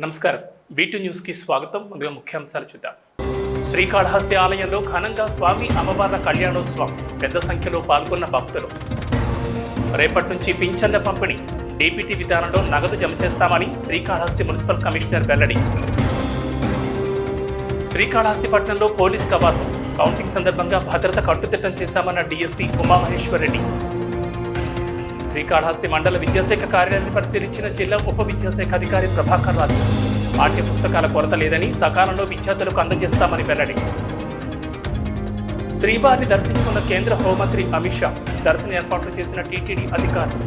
నమస్కారం. బీటూ న్యూస్కి స్వాగతం. ముందుగా ముఖ్యాంశాలు చూద్దాం. శ్రీకాళహస్తి ఆలయంలో ఘనంగా స్వామి అమ్మవార్ల కళ్యాణోత్సవం పెద్ద సంఖ్యలో పాల్గొన్న భక్తులు. రేపటి నుంచి పింఛన్ల పంపిణీ డీపీటీ విధానంలో నగదు జమ చేస్తామని శ్రీకాళహస్తి మున్సిపల్ కమిషనర్ వెల్లడి. శ్రీకాళహస్తి పట్టణంలో పోలీస్ కవాతు కౌంటింగ్ సందర్భంగా భద్రత కట్టుదిట్టం చేశామన్న డీఎస్పీ ఉమామహేశ్వర్ రెడ్డి. శ్రీకాళహస్తి మండల విద్యాశాఖ కార్యాలయాన్ని పరిశీలించిన జిల్లా ఉప విద్యాశాఖ అధికారి ప్రభాకర్ రాజు. పాఠ్య పుస్తకాల కొరత లేదని సకాలంలో విద్యార్థులకు అందజేస్తామని వెల్లడి. శ్రీవారిని దర్శించుకున్న కేంద్ర హోంమంత్రి అమిత్ షా దర్శన ఏర్పాట్లు చేసిన టీటీడీ అధికారులు.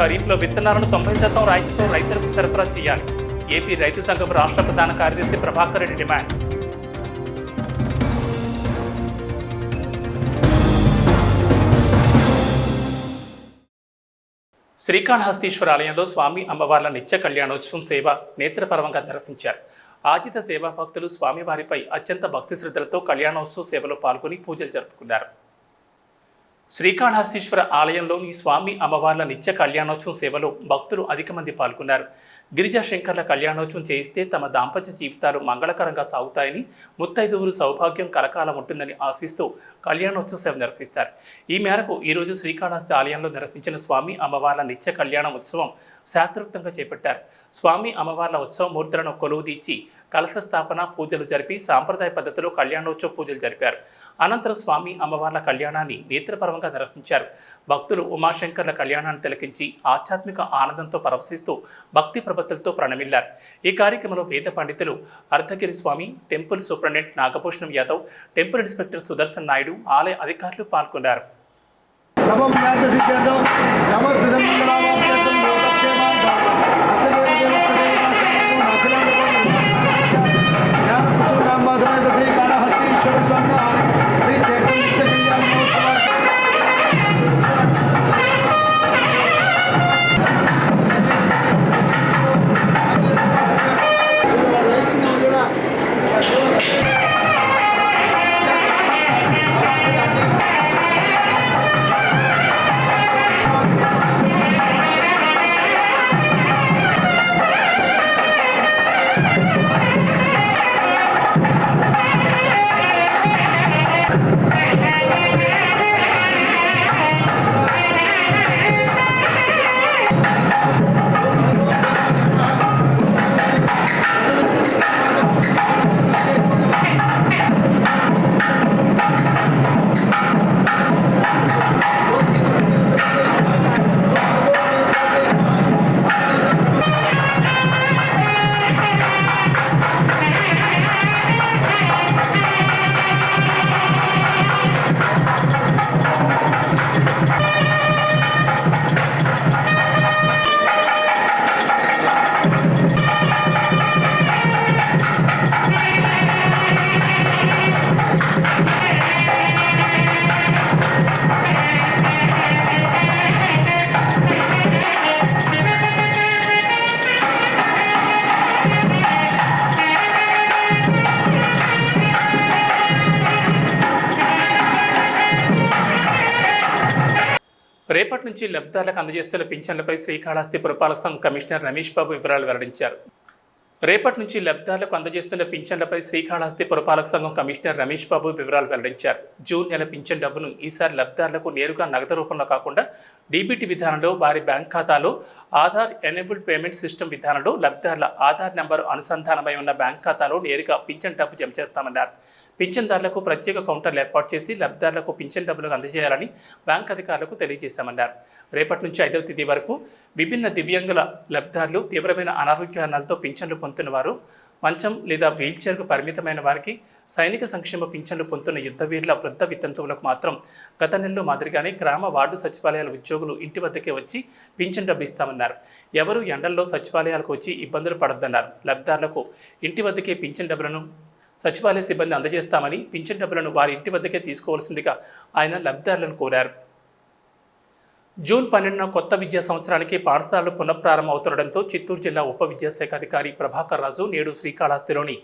ఖరీఫ్లో విత్తనాలను తొంభై శాతం రాయితీతో రైతులకు సరఫరా చేయాలి. ఏపీ రైతు సంఘం రాష్ట్ర ప్రధాన కార్యదర్శి ప్రభాకర్ రెడ్డి డిమాండ్. శ్రీకాళహస్తీశ్వర ఆలయంలో స్వామి అమ్మవార్ల నిత్య కళ్యాణోత్సవం సేవ నేత్రపరవంగా నిర్వహించారు. ఆజిత సేవా భక్తులు స్వామివారిపై అత్యంత భక్తి శ్రద్ధలతో కళ్యాణోత్సవ సేవలో పాల్గొని పూజలు జరుపుకున్నారు. శ్రీకాళహస్తీశ్వర ఆలయంలోని స్వామి అమ్మవార్ల నిత్య కళ్యాణోత్సవం సేవలో భక్తులు అధిక మంది పాల్గొన్నారు. గిరిజా శంకర్ల కళ్యాణోత్సవం చేయిస్తే తమ దాంపత్య జీవితాలు మంగళకరంగా సాగుతాయని ముత్తైదువులు సౌభాగ్యం కలకాలం ఉంటుందని ఆశిస్తూ కళ్యాణోత్సవ సేవ నిర్వహిస్తారు. ఈ మేరకు ఈరోజు శ్రీకాళహస్తి ఆలయంలో నిర్వహించిన స్వామి అమ్మవార్ల నిత్య కళ్యాణ ఉత్సవం శాస్త్రోక్తంగా చేపట్టారు. స్వామి అమ్మవార్ల ఉత్సవ మూర్తులను కొలువు తీర్చి కలశ స్థాపన పూజలు జరిపి సాంప్రదాయ పద్ధతిలో కళ్యాణోత్సవ పూజలు జరిపారు. అనంతరం స్వామి అమ్మవార్ల కళ్యాణాన్ని వైభవంగా నిర్వహించారు. భక్తులు ఉమాశంకర్ల కళ్యాణాన్ని తిలకించి ఆధ్యాత్మిక ఆనందంతో పరవశిస్తూ భక్తి ప్రపత్తులతో ప్రణమిల్లారు. ఈ కార్యక్రమంలో వేద పండితులు Ardhagiri Swami temple superintendent Nagabhushanam Yadav temple inspector Sudarshan Naidu ఆలయ అధికారులు పాల్గొన్నారు. రేపటి నుంచి లబ్ధాలకు అందజేస్తున్న పింఛన్లపై శ్రీకాళహస్తి పురపాలక సంఘ కమిషనర్ రమేష్ బాబు వివరాలు వెల్లడించారు. రేపటి నుంచి లబ్ధాలకు అందజేస్తున్న పింఛన్లపై శ్రీకాళహస్తి పురపాలక సంఘం కమిషనర్ రమేష్ బాబు వివరాలు వెల్లడించారు. జూన్ నెల పింఛన్ డబ్బును ఈసారి లబ్ధారులకు నేరుగా నగదు రూపంలో కాకుండా డీబీటీ విధానంలో వారి బ్యాంక్ ఖాతాలో ఆధార్ ఎనేబుల్డ్ పేమెంట్ సిస్టమ్ విధానంలో లబ్ధారుల ఆధార్ నెంబర్ అనుసంధానమై ఉన్న బ్యాంక్ ఖాతాలో నేరుగా పింఛన్ డబ్బు జమ చేస్తామన్నారు. పింఛన్దారులకు ప్రత్యేక కౌంటర్లు ఏర్పాటు చేసి లబ్ధారులకు పింఛన్ డబ్బులు అందజేయాలని బ్యాంక్ అధికారులకు తెలియజేశామన్నారు. రేపటి నుంచి ఐదవ తేదీ వరకు విభిన్న దివ్యాంగుల లబ్ధారులు తీవ్రమైన అనారోగ్యాలతో పింఛన్లు పొందుతున్న వారు మంచం లేదా వీల్చైర్కు పరిమితమైన వారికి సైనిక సంక్షేమ పింఛన్లు పొందుతున్న యుద్ధవీరుల వృద్ధ వితంతువులకు మాత్రం గత నెలలో మాదిరిగానే గ్రామ వార్డు సచివాలయాల ఉద్యోగులు ఇంటి వద్దకే వచ్చి పింఛన్ డబ్బిస్తామన్నారు. ఎవరు ఎండల్లో సచివాలయాలకు వచ్చి ఇబ్బందులు పడొద్దన్నారు. లబ్ధారులకు ఇంటి వద్దకే పింఛన్ డబ్బులను సచివాలయ సిబ్బంది అందజేస్తామని పింఛన్ డబ్బులను వారి ఇంటి వద్దకే తీసుకోవాల్సిందిగా ఆయన లబ్ధిదారులను కోరారు. జూన్ పన్నెండున కొత్త విద్యా సంవత్సరానికి పాఠశాలలు పునఃప్రారంభం అవుతుండటంతో చిత్తూరు జిల్లా ఉప విద్యాశాఖ అధికారి ప్రభాకర్ రాజు నేడు శ్రీకాళహస్తిలోని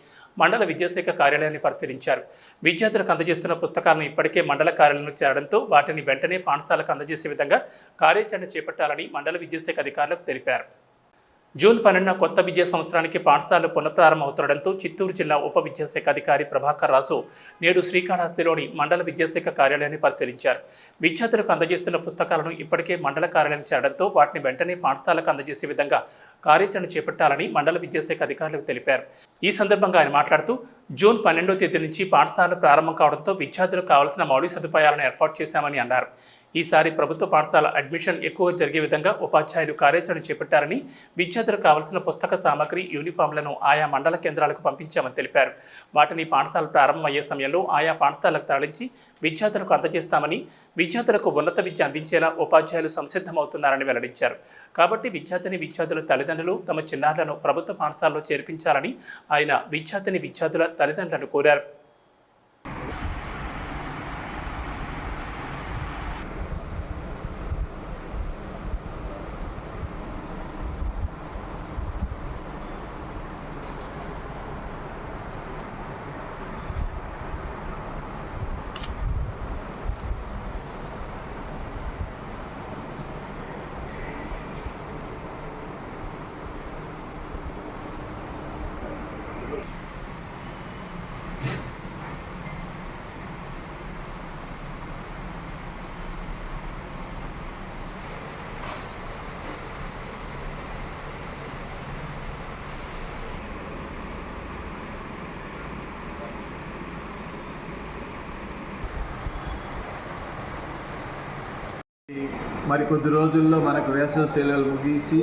మండల విద్యాశాఖ కార్యాలయాన్ని పరిశీలించారు. విద్యార్థులకు అందజేస్తున్న పుస్తకాలను ఇప్పటికే మండల కార్యాలయంలో చేరడంతో వాటిని వెంటనే పాఠశాలకు అందజేసే విధంగా కార్యాచరణ చేపట్టాలని మండల విద్యాశాఖ అధికారులకు తెలిపారు. జూన్ పన్నెండున కొత్త విద్యా సంవత్సరానికి పాఠశాలలు పునఃప్రారంభమవుతుండటంతో చిత్తూరు జిల్లా ఉప విద్యాశాఖ అధికారి ప్రభాకర్ రాజు నేడు శ్రీకాళహస్తిలోని మండల విద్యాశాఖ కార్యాలయాన్ని పరిశీలించారు. విద్యార్థులకు అందజేస్తున్న పుస్తకాలను ఇప్పటికే మండల కార్యాలయం చేరడంతో వాటిని వెంటనే పాఠశాలకు అందజేసే విధంగా కార్యాచరణ చేపట్టాలని మండల విద్యాశాఖ అధికారులకు తెలిపారు. ఈ సందర్భంగా ఆయన మాట్లాడుతూ జూన్ పన్నెండో తేదీ నుంచి పాఠశాలలు ప్రారంభం కావడంతో విద్యార్థులకు కావాల్సిన మౌలిక సదుపాయాలను ఏర్పాటు చేశామని అన్నారు. ఈసారి ప్రభుత్వ పాఠశాల అడ్మిషన్ ఎక్కువ జరిగే విధంగా ఉపాధ్యాయులు కార్యాచరణ చేపట్టారని విద్యార్థులకు కావాల్సిన పుస్తక సామగ్రి యూనిఫామ్లను ఆయా మండల కేంద్రాలకు పంపించామని తెలిపారు. వాటిని పాఠశాల ప్రారంభమయ్యే సమయంలో ఆయా పాఠశాలకు తరలించి విద్యార్థులకు అందజేస్తామని విద్యార్థులకు ఉన్నత విద్య అందించేలా ఉపాధ్యాయులు సంసిద్ధమవుతున్నారని వెల్లడించారు. కాబట్టి విద్యార్థిని విద్యార్థుల తల్లిదండ్రులు తమ చిన్నారులను ప్రభుత్వ పాఠశాలలో చేర్పించాలని ఆయన విద్యార్థిని విద్యార్థుల తల్లిదండ్రులను కోరారు. మరి కొద్ది రోజుల్లో మనకు వేసవి సెలవులు ముగిసి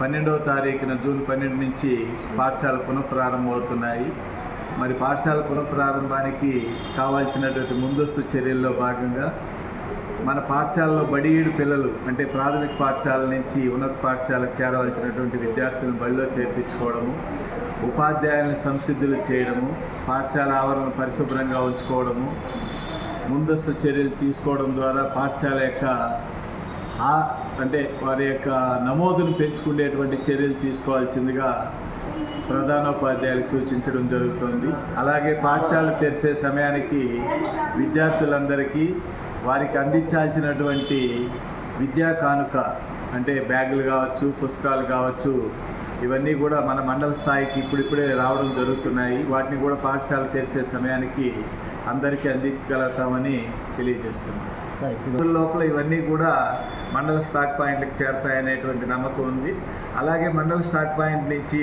పన్నెండవ తారీఖున జూన్ పన్నెండు నుంచి పాఠశాల పునఃప్రారంభమవుతున్నాయి మరి పాఠశాల పునఃప్రారంభానికి కావాల్సినటువంటి ముందస్తు చర్యల్లో భాగంగా మన పాఠశాలలో బడియేడు పిల్లలు అంటే ప్రాథమిక పాఠశాల నుంచి ఉన్నత పాఠశాలకు చేరవలసినటువంటి విద్యార్థులను బడిలో చేర్పించుకోవడము ఉపాధ్యాయులను సంసిద్ధులు చేయడము పాఠశాల ఆవరణ పరిశుభ్రంగా ఉంచుకోవడము ముందస్తు చర్యలు తీసుకోవడం ద్వారా పాఠశాల యొక్క అంటే వారి యొక్క నమోదును పెంచుకునేటువంటి చర్యలు తీసుకోవాల్సిందిగా ప్రధానోపాధ్యాయులకు సూచించడం జరుగుతుంది. అలాగే పాఠశాల తెరిసే సమయానికి విద్యార్థులందరికీ వారికి అందించాల్సినటువంటి విద్యా కానుక అంటే బ్యాగులు కావచ్చు పుస్తకాలు కావచ్చు ఇవన్నీ కూడా మన మండల స్థాయికి ఇప్పుడిప్పుడే రావడం జరుగుతున్నాయి. వాటిని కూడా పాఠశాల తెరిసే సమయానికి అందరికీ అందించగలుగుతామని తెలియజేస్తున్నాం. రోజుల లోపల ఇవన్నీ కూడా మండల స్టాక్ పాయింట్కి చేరతాయనేటువంటి నమ్మకం ఉంది. అలాగే మండల స్టాక్ పాయింట్ నుంచి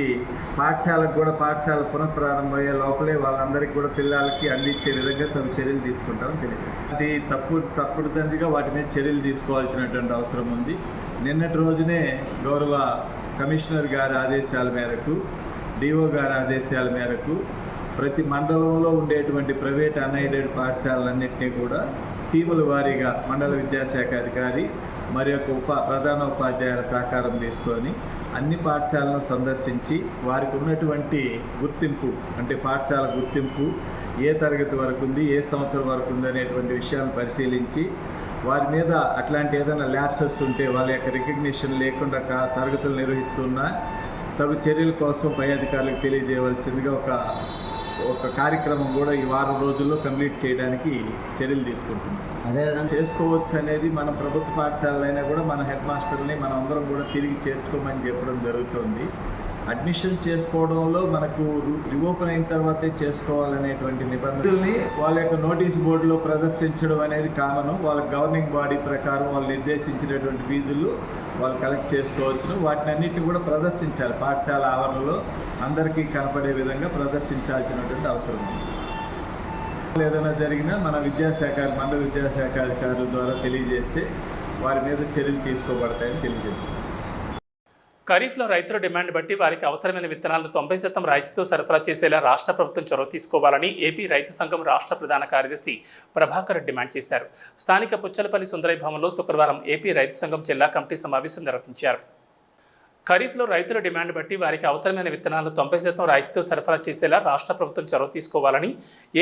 పాఠశాలకు కూడా పాఠశాల పునఃప్రారంభమయ్యే లోపలే వాళ్ళందరికీ కూడా పిల్లలకి అందించే విధంగా తమ చర్యలు తీసుకుంటామని తెలియజేస్తుంది అది తప్పు తప్పుడు తండ్రిగా వాటి మీద చర్యలు తీసుకోవాల్సినటువంటి అవసరం ఉంది. నిన్నటి రోజునే గౌరవ కమిషనర్ గారి ఆదేశాల మేరకు డిఓ గారి ఆదేశాల మేరకు ప్రతి మండలంలో ఉండేటువంటి ప్రైవేట్ అన్ఎయిడెడ్ పాఠశాలలన్నింటినీ కూడా టీముల వారీగా మండల విద్యాశాఖ అధికారి మరి యొక్క ఉప ప్రధాన ఉపాధ్యాయుల సహకారం తీసుకొని అన్ని పాఠశాలను సందర్శించి వారికి ఉన్నటువంటి గుర్తింపు అంటే పాఠశాల గుర్తింపు ఏ తరగతి వరకు ఉంది ఏ సంవత్సరం వరకు ఉంది అనేటువంటి విషయాలను పరిశీలించి వారి మీద అట్లాంటి ఏదైనా ల్యాప్సెస్ ఉంటే వాళ్ళ యొక్క రికగ్నిషన్ లేకుండా తరగతులు నిర్వహిస్తున్నా తగు చర్యల కోసం పై అధికారులకు తెలియజేయవలసిందిగా ఒక ఒక కార్యక్రమం కూడా ఈ వారం రోజుల్లో కంప్లీట్ చేయడానికి చర్యలు తీసుకుంటున్నాం. అదేవిధంగా చేసుకోవచ్చు అనేది మన ప్రభుత్వ పాఠశాలైనా కూడా మన హెడ్ మాస్టర్ని మనం అందరం కూడా తిరిగి చేర్చుకోమని చెప్పడం జరుగుతుంది. అడ్మిషన్ చేసుకోవడంలో మనకు రిఓపెన్ అయిన తర్వాతే చేసుకోవాలనేటువంటి నిబంధనల్ని వాళ్ళ యొక్క నోటీస్ బోర్డులో ప్రదర్శించడం అనేది కామను. వాళ్ళ గవర్నింగ్ బాడీ ప్రకారం వాళ్ళు నిర్దేశించినటువంటి ఫీజులు వాళ్ళు కలెక్ట్ చేసుకోవచ్చును. వాటిని అన్నిటిని కూడా ప్రదర్శించాలి. పాఠశాల ఆవరణలో అందరికీ కనపడే విధంగా ప్రదర్శించాల్సినటువంటి అవసరం ఉంది. ఏదైనా జరిగినా మన విద్యాశాఖ మండల విద్యాశాఖ అధికారుల ద్వారా తెలియజేస్తే వారి మీద చర్యలు తీసుకోబడతాయని తెలియజేస్తున్నాం. ఖరీఫ్లో రైతుల డిమాండ్ బట్టి వారికి అవసరమైన విత్తనాలను తొంభై శాతం రాయితీతో సరఫరా చేసేలా రాష్ట్ర ప్రభుత్వం చొరవ తీసుకోవాలని ఏపీ రైతు సంఘం రాష్ట్ర ప్రధాన కార్యదర్శి ప్రభాకర్ డిమాండ్ చేశారు. స్థానిక పుచ్చలపల్లి సుందరయ్య భవన్లో శుక్రవారం ఏపీ రైతు సంఘం జిల్లా కమిటీ సమావేశం నిర్వహించారు. ఖరీఫ్లో రైతుల డిమాండ్ బట్టి వారికి అవసరమైన విత్తనాలను తొంభై శాతం రాయితీతో సరఫరా చేసేలా రాష్ట్ర ప్రభుత్వం చొరవ తీసుకోవాలని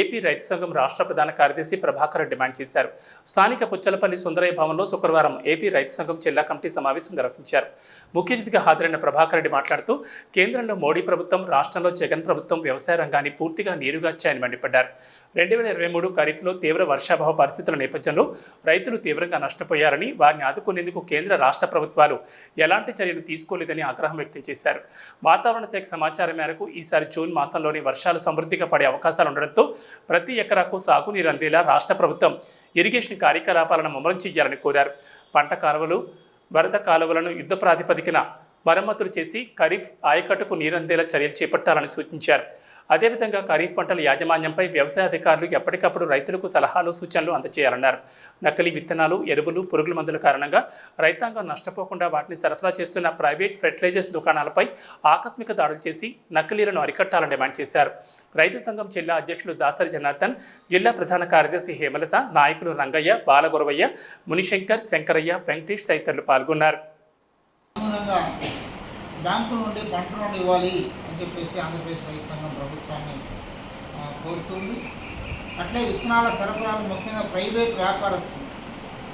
ఏపీ రైతు సంఘం రాష్ట్ర ప్రధాన కార్యదర్శి ప్రభాకర్ డిమాండ్ చేశారు. స్థానిక పుచ్చలపల్లి సుందరయ్య భవన్లో శుక్రవారం ఏపీ రైతు సంఘం జిల్లా కమిటీ సమావేశం నిర్వహించారు. ముఖ్య అతిథిగా హాజరైన ప్రభాకర్ రెడ్డి మాట్లాడుతూ కేంద్రంలో మోడీ ప్రభుత్వం రాష్ట్రంలో జగన్ ప్రభుత్వం వ్యవసాయ రంగాన్ని పూర్తిగా నీరుగార్చాయని మండిపడ్డారు. రెండు వేల ఇరవై మూడు ఖరీఫ్లో తీవ్ర వర్షాభావ పరిస్థితుల నేపథ్యంలో రైతులు తీవ్రంగా నష్టపోయారని వారిని ఆదుకునేందుకు కేంద్ర రాష్ట్ర ప్రభుత్వాలు ఎలాంటి చర్యలు తీసుకోలేదని లేదని ఆగ్రహం వ్యక్తం చేశారు. వాతావరణ శాఖ సమాచారం మేరకు ఈసారి జూన్ మాసంలోని వర్షాలు సమృద్ధిగా పడే అవకాశాలు ఉండడంతో ప్రతి ఎకరాకు సాగునీరు అందేలా రాష్ట్ర ప్రభుత్వం ఇరిగేషన్ కార్యకలాపాలను ముమ్మరం చేయాలని కోరారు. పంట కాలువలు వరద కాలువలను యుద్ధ ప్రాతిపదికన మరమ్మతులు చేసి ఖరీఫ్ ఆయకట్టుకు నీరందేలా చర్యలు చేపట్టాలని సూచించారు. అదేవిధంగా ఖరీఫ్ పంటల యాజమాన్యంపై వ్యవసాయ అధికారులు ఎప్పటికప్పుడు రైతులకు సలహాలు సూచనలు అందజేయాలన్నారు. నకిలీ విత్తనాలు ఎరువులు పురుగుల మందుల కారణంగా రైతాంగం నష్టపోకుండా వాటిని సరఫరా చేస్తున్న ప్రైవేట్ ఫెర్టిలైజర్స్ దుకాణాలపై ఆకస్మిక దాడులు చేసి నకిలీలను అరికట్టాలని డిమాండ్ చేశారు. రైతు సంఘం జిల్లా అధ్యక్షులు దాసరి జనార్దన్ జిల్లా ప్రధాన కార్యదర్శి హేమలత నాయకులు రంగయ్య బాలగురవయ్య మునిశంకర్ శంకరయ్య వెంకటేష్ తదితరులు పాల్గొన్నారు. బ్యాంకు నుండి పంట రుణం ఇవ్వాలి అని చెప్పేసి ఆంధ్రప్రదేశ్ రైతు సంఘం ప్రభుత్వాన్ని కోరుతుంది. అట్లే విత్తనాల సరఫరాలు ముఖ్యంగా ప్రైవేట్ వ్యాపారస్తులు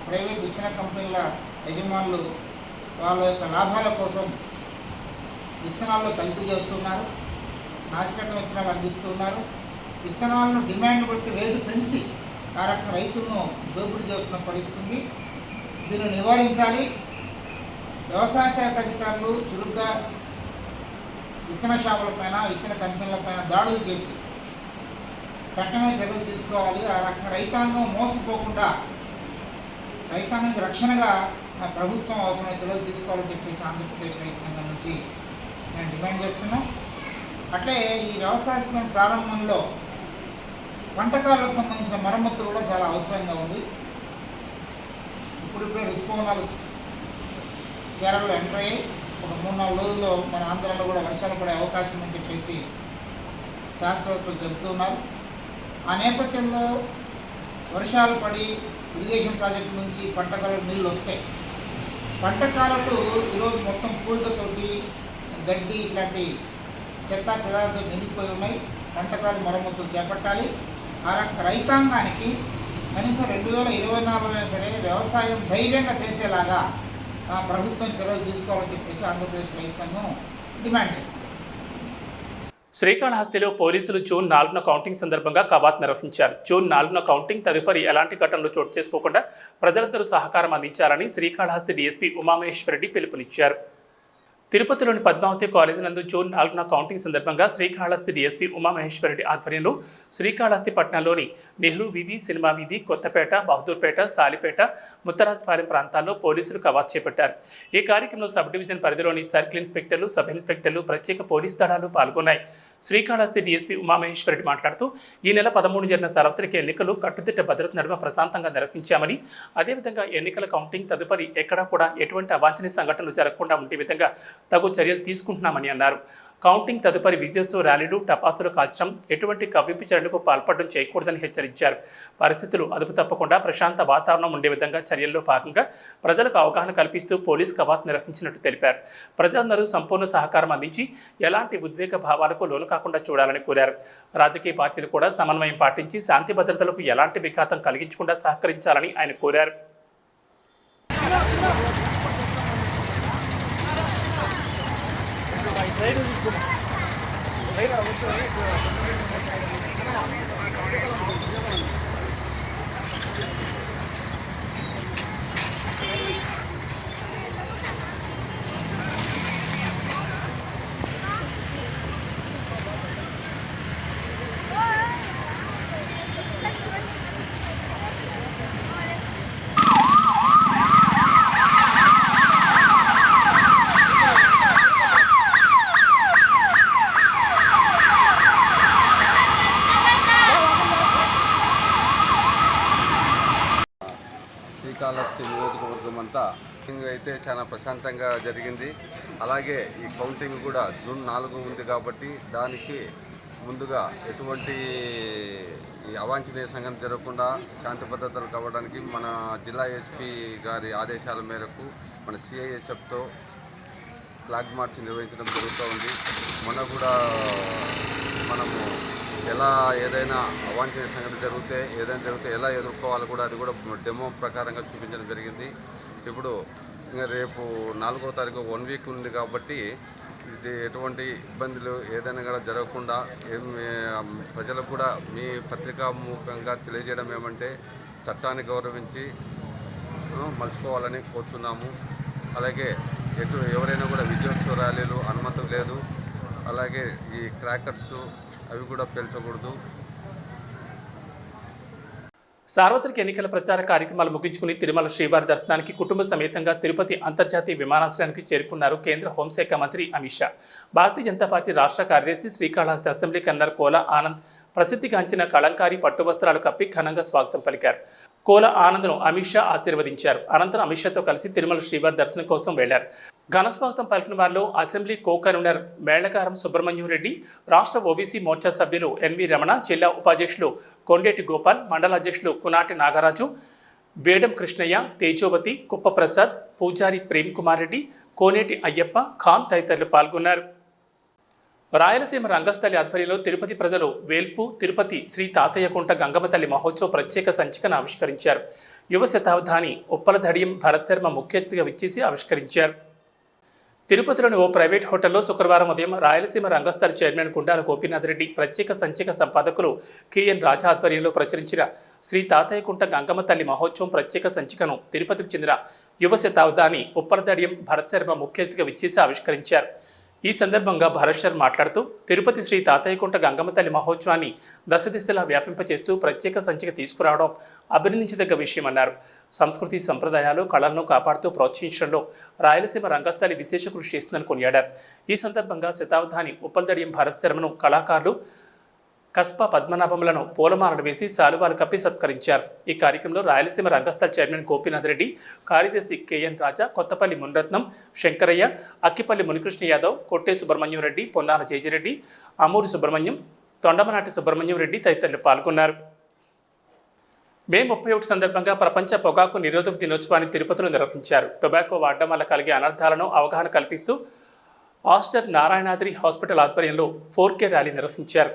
ప్రైవేట్ విత్తన కంపెనీల యజమానులు వాళ్ళ యొక్క లాభాల కోసం విత్తనాల్లో కల్తీ చేస్తున్నారు నాశనక విత్తనాలు అందిస్తున్నారు. విత్తనాలను డిమాండ్ బట్టి రేటు పెంచి ఆ రకం రైతులను దోపిడీ చేస్తున్న పరిస్థితి. దీన్ని నివారించాలి. వ్యవసాయ శాఖ అధికారులు చురుగ్గా విత్తన షాపులపైన విత్తన కంపెనీలపైన దాడులు చేసి కఠినమైన చర్యలు తీసుకోవాలి. ఆ రకంగా రైతాంగం మోసపోకుండా రైతాంగానికి రక్షణగా ఆ ప్రభుత్వం అవసరమైన చర్యలు తీసుకోవాలని చెప్పేసి ఆంధ్రప్రదేశ్ రైతు సంఘం నుంచి నేను డిమాండ్ చేస్తున్నాం. అట్లే ఈ వ్యవసాయ సంఘం ప్రారంభంలో వంటకాలకు సంబంధించిన మరమ్మతులు కూడా చాలా అవసరంగా ఉంది. ఇప్పుడిప్పుడే ఋతుపవనాలు కేరళలో ఎంటర్ అయ్యి ఒక మూడు నాలుగు రోజుల్లో మన ఆంధ్రాలో కూడా వర్షాలు పడే అవకాశం ఉందని చెప్పేసి శాస్త్రవేత్తలు చెబుతున్నారు ఆ నేపథ్యంలో వర్షాలు పడి ఇరిగేషన్ ప్రాజెక్టు నుంచి పంట నీళ్ళు వస్తాయి. పంట ఈరోజు మొత్తం పూలతోటి గడ్డి ఇట్లాంటి చెత్త చెదాలతో నిండిపోయి ఉన్నాయి. పంటకాలు మరమ్మతులు చేపట్టాలి. ఆ రక రైతాంగానికి కనీసం రెండు వేల ఇరవై నాలుగులో సరే వ్యవసాయం ధైర్యంగా చేసేలాగా ప్రభుత్వం చర్యలు తీసుకోవాలని చెప్పేసి ఆంధ్రప్రదేశ్ రైతు సంఘం డిమాండ్ చేస్తుంది. శ్రీకాళహస్తిలో పోలీసులు జూన్ నాలుగున కౌంటింగ్ సందర్భంగా కవాత్ నిర్వహించారు. జూన్ నాలుగున కౌంటింగ్ తదుపరి ఎలాంటి ఘటనలు చోటు చేసుకోకుండా ప్రజలందరూ సహకారం అందించాలని శ్రీకాళహస్తి డీఎస్పీ ఉమామహేశ్వరరెడ్డి పిలుపునిచ్చారు. తిరుపతిలోని పద్మావతి కాలేజీ నందు జూన్ నాలుగున కౌంటింగ్ సందర్భంగా శ్రీకాళహస్తి డీఎస్పీ ఉమామహేశ్వరరెడ్డి ఆధ్వర్యంలో శ్రీకాళహస్తి పట్టణంలోని నెహ్రూ వీధి సినిమా వీధి కొత్తపేట బహదూర్పేట సాలిపేట ముత్తరాజపాలెం ప్రాంతాల్లో పోలీసులు కవాత్ చేపట్టారు. ఈ కార్యక్రమంలో సబ్ డివిజన్ పరిధిలోని సర్కిల్ ఇన్స్పెక్టర్లు సబ్ ఇన్స్పెక్టర్లు ప్రత్యేక పోలీస్ దళాలు పాల్గొన్నాయి. శ్రీకాళహస్తి డీఎస్పీ ఉమామహేశ్వరరెడ్డి మాట్లాడుతూ ఈ నెల పదమూడు జరిగిన సార్వత్రిక ఎన్నికలు కట్టుదిట్ట భద్రత నడుమ ప్రశాంతంగా నిర్వహించామని అదేవిధంగా ఎన్నికల కౌంటింగ్ తదుపరి ఎక్కడా కూడా ఎటువంటి అవాంఛనీయ సంఘటనలు జరగకుండా ఉండే విధంగా తగు చర్యలు తీసుకుంటున్నామని అన్నారు. కౌంటింగ్ తదుపరి విద్యుత్ ర్యాలీలు టపాసులు కాల్చడం ఎటువంటి కవ్వింపు చర్యలకు పాల్పడడం చేయకూడదని హెచ్చరించారు. పరిస్థితులు అదుపు తప్పకుండా ప్రశాంత వాతావరణం ఉండే విధంగా చర్యల్లో భాగంగా ప్రజలకు అవగాహన కల్పిస్తూ పోలీస్ కవాత్ నిర్వహించినట్టు తెలిపారు. ప్రజలందరూ సంపూర్ణ సహకారం అందించి ఎలాంటి ఉద్వేగ భావాలకు లోను కాకుండా చూడాలని కోరారు. రాజకీయ పార్టీలు కూడా సమన్వయం పాటించి శాంతి భద్రతలకు ఎలాంటి విఘాతం కలిగించకుండా సహకరించాలని ఆయన కోరారు. 我没了我只有一了 అయితే చాలా ప్రశాంతంగా జరిగింది. అలాగే ఈ కౌంటింగ్ కూడా జూన్ నాలుగు ఉంది కాబట్టి దానికి ముందుగా ఎటువంటి ఈ అవాంఛనీయ సంఘటన జరగకుండా శాంతి భద్రతలు కావడానికి మన జిల్లా ఎస్పీ గారి ఆదేశాల మేరకు మన సిఐఎస్ఎఫ్తో ఫ్లాగ్ మార్చ్ నిర్వహించడం జరుగుతూ ఉంది. మన కూడా మనము ఎలా ఏదైనా అవాంఛనీయ సంఘటన జరిగితే ఏదైనా జరిగితే ఎలా ఎదుర్కోవాలో కూడా అది కూడా డెమో ప్రకారంగా చూపించడం జరిగింది. ఇప్పుడు రేపు నాలుగో తారీఖు వన్ వీక్ ఉంది కాబట్టి ఇది ఎటువంటి ఇబ్బందులు ఏదైనా కూడా జరగకుండా ప్రజలకు కూడా మీ పత్రికాముఖంగా తెలియజేయడం ఏమంటే చట్టాన్ని గౌరవించి మలుచుకోవాలని కోరుతున్నాము అలాగే ఎటు ఎవరైనా కూడా విజయోత్సవ ర్యాలీలు అనుమతి లేదు. అలాగే ఈ క్రాకర్స్ అవి కూడా పెంచకూడదు సార్వత్రిక ఎన్నికల ప్రచార కార్యక్రమాలు ముగించుకుని తిరుమల శ్రీవారి దర్శనానికి కుటుంబ సమేతంగా తిరుపతి అంతర్జాతీయ విమానాశ్రయానికి చేరుకున్నారు కేంద్ర హోంశాఖ మంత్రి అమిత్ షా. భారతీయ జనతా పార్టీ రాష్ట్ర కార్యదర్శి శ్రీకాళహస్తి అసెంబ్లీ కన్నర్ కోల ఆనంద్ ప్రసిద్ధిగాంచిన కళంకారి పట్టువస్త్రాలు కప్పి ఘనంగా స్వాగతం పలికారు. కోల ఆనంద్ను అమిత్ షా ఆశీర్వదించారు. అనంతరం అమిత్ షాతో కలిసి తిరుమల శ్రీవారి దర్శనం కోసం వెళ్ళారు. ఘన స్వాగతం పలికిన వారిలో assembly co convener Mellakaram Subrahmanyam Reddy రాష్ట్ర ఓబీసీ మోర్చా సభ్యులు ఎన్వి రమణ జిల్లా ఉపాధ్యక్షులు కొండేటి గోపాల్ మండల అధ్యక్షులు కునాటి నాగరాజు వేడం కృష్ణయ్య తేజోవతి కుప్పప్రసాద్ పూజారి ప్రేమ్ కుమార్ రెడ్డి కోనేటి అయ్యప్ప ఖాన్ తదితరులు పాల్గొన్నారు. రాయలసీమ రంగస్థలి ఆధ్వర్యంలో తిరుపతి ప్రజలు వేల్పు తిరుపతి శ్రీ తాతయ్యకుంట గంగమ్మ తల్లి మహోత్సవ ప్రత్యేక సంచికను ఆవిష్కరించారు. యువ శతాబ్దాని ఉప్పల ధడియం భరత్ శర్మ ముఖ్య అతిథిగా విచ్చేసి ఆవిష్కరించారు. తిరుపతిలోని ఓ ప్రైవేట్ హోటల్లో శుక్రవారం ఉదయం రాయలసీమ రంగస్థల చైర్మన్ గుండాల గోపీనాథ్ రెడ్డి ప్రత్యేక సంచిక సంపాదకులు కెఎన్ రాజా ఆధ్వర్యంలో ప్రచురించిన శ్రీ తాతయ్యకుంట గంగమ్మ తల్లి మహోత్సవం ప్రత్యేక సంచికను తిరుపతికి చెందిన యువ శతాబ్దాని ఉప్పలదడియం భరత్ శర్మ ముఖ్య అతిథిగా విచ్చేసి ఆవిష్కరించారు. ఈ సందర్భంగా భరత్ శర్మ మాట్లాడుతూ తిరుపతి శ్రీ తాతయ్యకుంట గంగమ్మ తల్లి మహోత్సవాన్ని దశ దిశలా వ్యాపింపచేస్తూ ప్రత్యేక సంచిక తీసుకురావడం అభినందించదగ్గ విషయమన్నారు. సంస్కృతి సంప్రదాయాలు కళలను కాపాడుతూ ప్రోత్సహించడంలో రాయలసీమ రంగస్థలి విశేష కృషి చేస్తుందని కొనియాడారు. ఈ సందర్భంగా శతాబ్దాని ఉప్పల్దడియం భరత్ శర్మను కళాకారులు కస్ప పద్మనాభములను పూలమాలలు వేసి శాలువాలు కప్పి సత్కరించారు. ఈ కార్యక్రమంలో రాయలసీమ రంగస్థల చైర్మన్ గోపీనాథ్ రెడ్డి కార్యదర్శి కెఎన్ రాజా కొత్తపల్లి మున్రత్నం శంకరయ్య అక్కిపల్లి మునికృష్ణ యాదవ్ కొట్టే సుబ్రహ్మణ్యం రెడ్డి పొన్నాల జయజిరెడ్డి అమూరి సుబ్రహ్మణ్యం తొండమనాటి సుబ్రహ్మణ్యం రెడ్డి తదితరులు పాల్గొన్నారు. మే ముప్పై ఒకటి సందర్భంగా ప్రపంచ పొగాకు నిరోధక దినోత్సవాన్ని తిరుపతిలో నిర్వహించారు. టొబాకో వాడడం వల్ల కలిగే అనర్థాలను అవగాహన కల్పిస్తూ ఆస్టర్ నారాయణాద్రి హాస్పిటల్ ఆధ్వర్యంలో ఫోర్ కే ర్యాలీ నిర్వహించారు.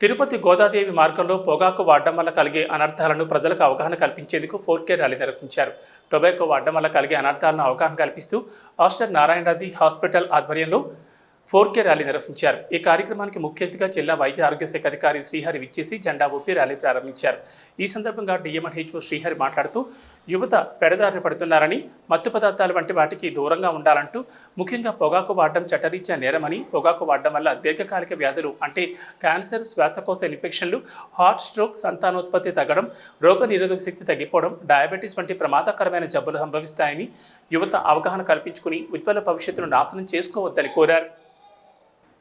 తిరుపతి గోదాదేవి మార్గంలో పొగాకు వాడడం వల్ల కలిగే అనర్థాలను ప్రజలకు అవగాహన కల్పించేందుకు ఫోర్ కే ర్యాలీ నిర్వహించారు. టొబాకో వాడడం వల్ల కలిగే అనర్థాలను అవగాహన కల్పిస్తూ ఆస్టర్ నారాయణరాది హాస్పిటల్ ఆధ్వర్యంలో ఫోర్ కే ర్యాలీ నిర్వహించారు. ఈ కార్యక్రమానికి ముఖ్య అతిథిగా జిల్లా వైద్య ఆరోగ్య శాఖ అధికారి శ్రీహరి విచ్చేసి జెండా ఊపి ర్యాలీ ప్రారంభించారు. ఈ సందర్భంగా డిఎంహెచ్ఓ శ్రీహరి మాట్లాడుతూ యువత పెడదారిన పడుతున్నారని మత్తు పదార్థాలు వంటి వాటికి దూరంగా ఉండాలంటూ ముఖ్యంగా పొగాకు వాడడం చట్టరీత్యా నేరమని పొగాకు వాడడం వల్ల దీర్ఘకాలిక వ్యాధులు అంటే క్యాన్సర్ శ్వాసకోశ ఇన్ఫెక్షన్లు హార్ట్ స్ట్రోక్ సంతానోత్పత్తి తగ్గడం రోగ నిరోధక శక్తి తగ్గిపోవడం డయాబెటీస్ వంటి ప్రమాదకరమైన జబ్బులు సంభవిస్తాయని యువత అవగాహన కల్పించుకుని ఉజ్వల భవిష్యత్తును నాశనం చేసుకోవద్దని కోరారు.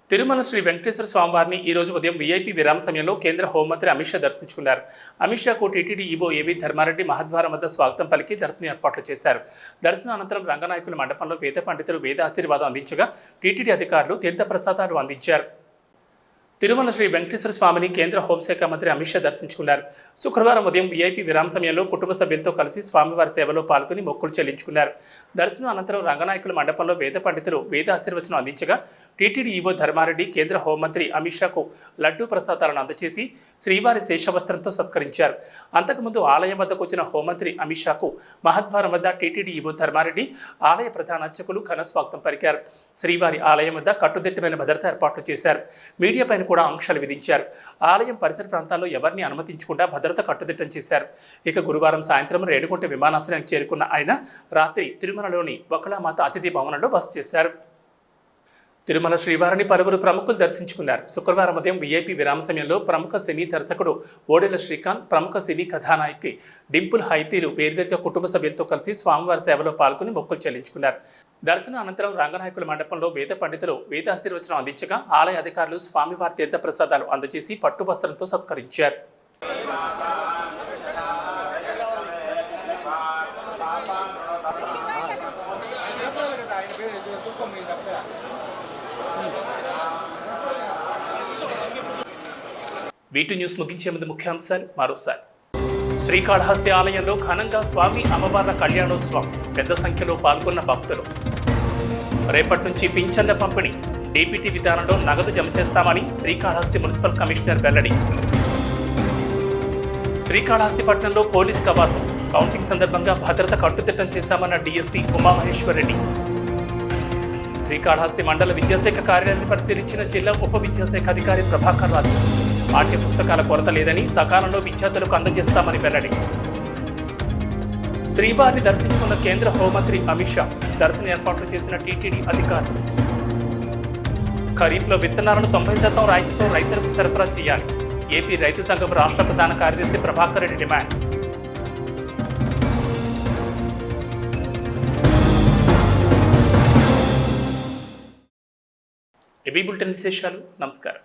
తిరుమల శ్రీ వెంకటేశ్వర స్వామివారిని ఈ రోజు ఉదయం వీఐపీ విరామ సమయంలో కేంద్ర హోంమంత్రి అమిత్ షా దర్శించుకున్నారు. అమిత్ షాకు టీటీడీ ఈవో ఏవీ ధర్మారెడ్డి మహద్వారం వద్ద స్వాగతం పలికి దర్శన ఏర్పాట్లు చేశారు. దర్శన అనంతరం రంగనాయకుల మండపంలో వేద పండితులు వేద ఆశీర్వాదం అందించగా టీటీడీ అధికారులు తీర్థప్రసాదాలు అందించారు. తిరుమల శ్రీ వెంకటేశ్వర స్వామిని కేంద్ర హోంశాఖ మంత్రి అమిత్ షా దర్శించుకున్నారు. శుక్రవారం ఉదయం వీఐపీ విరామ సమయంలో కుటుంబ సభ్యులతో కలిసి స్వామివారి సేవలో పాల్గొని మొక్కులు చెల్లించుకున్నారు. దర్శనం అనంతరం రంగనాయకుల మండపంలో వేద పండితులు వేద ఆశీర్వచనం అందించగా టీటీడీ ఈవో ధర్మారెడ్డి కేంద్ర హోంమంత్రి అమిత్ షాకు లడ్డూ ప్రసాదాలను అందజేసి శ్రీవారి శేషవస్త్రంతో సత్కరించారు. అంతకుముందు ఆలయం వద్దకు వచ్చిన హోంమంత్రి అమిత్ షాకు మహద్వారం వద్ద టీటీడీ ఈవో ధర్మారెడ్డి ఆలయ ప్రధాన అర్చకులు ఘన స్వాగతం పలికారు. శ్రీవారి ఆలయం వద్ద కట్టుదిట్టమైన భద్రతా ఏర్పాట్లు చేశారు. మీడియా పైన కూడా ఆంక్షలు విధించారు. ఆలయం పరిసర ప్రాంతాల్లో ఎవరిని అనుమతించకుండా భద్రత కట్టుదిట్టం చేశారు. ఇక గురువారం సాయంత్రం రేణుగుంట విమానాశ్రయానికి చేరుకున్న ఆయన రాత్రి తిరుమలలోని వకళామాత అతిథి భవనంలో బస చేశారు. తిరుమల శ్రీవారిని పలువురు ప్రముఖులు దర్శించుకున్నారు. శుక్రవారం ఉదయం వీఐపీ విరామ సమయంలో ప్రముఖ సినీ దర్శకుడు ఓడెల శ్రీకాంత్ ప్రముఖ సినీ కథానాయకి డింపుల్ హైతీలు వేర్వేరుగా కుటుంబ సభ్యులతో కలిసి స్వామివారి సేవలో పాల్గొని మొక్కులు చెల్లించుకున్నారు. దర్శన అనంతరం రంగనాయకుల మండపంలో వేద పండితులు వేదాశీర్వచనం అందించగా ఆలయ అధికారులు స్వామివారి తీర్థ ప్రసాదాలు అందజేసి పట్టు వస్త్రంతో సత్కరించారు. వీటి న్యూస్ ముగించే ముందు ముఖ్యాంశాలు మరోసారి. శ్రీకాళహస్తి ఆలయంలో ఘనంగా స్వామి అమ్మవార్ల కళ్యాణోత్సవం పెద్ద సంఖ్యలో పాల్గొన్న భక్తులు. రేపటి నుంచి పింఛన్ల పంపిణీ డీపీటీ విధానంలో నగదు జమ చేస్తామని శ్రీకాళహస్తి మున్సిపల్ కమిషనర్ వెల్లడి. శ్రీకాళహస్తి పట్టణంలో పోలీస్ కవాతు కౌంటింగ్ సందర్భంగా భద్రత కట్టుదిట్టం చేశామన్న డీఎస్పీ ఉమామహేశ్వర్ రెడ్డి శ్రీకాళహస్తి మండల విద్యాశాఖ కార్యాలయాన్ని పరిశీలించిన జిల్లా ఉప విద్యాశాఖ అధికారి ప్రభాకర్ రాజు. పాఠ్య పుస్తకాల కొరత లేదని సకాలంలో విద్యార్థులకు అందజేస్తామని వెల్లడి. శ్రీవారిని దర్శించుకున్న కేంద్ర హోంమంత్రి అమిత్ షా దర్శన ఏర్పాట్లు చేసిన టీటీడీ అధికారులు. ఖరీఫ్లో విత్తనాలను తొంభై శాతం రాయితీతో రైతులకు సరఫరా చేయాలి. ఏపీ రైతు సంఘం రాష్ట్ర ప్రధాన కార్యదర్శి ప్రభాకర్ రెడ్డి డిమాండ్. ఇవి బులెటిన్ విశేషాలు. నమస్కారం.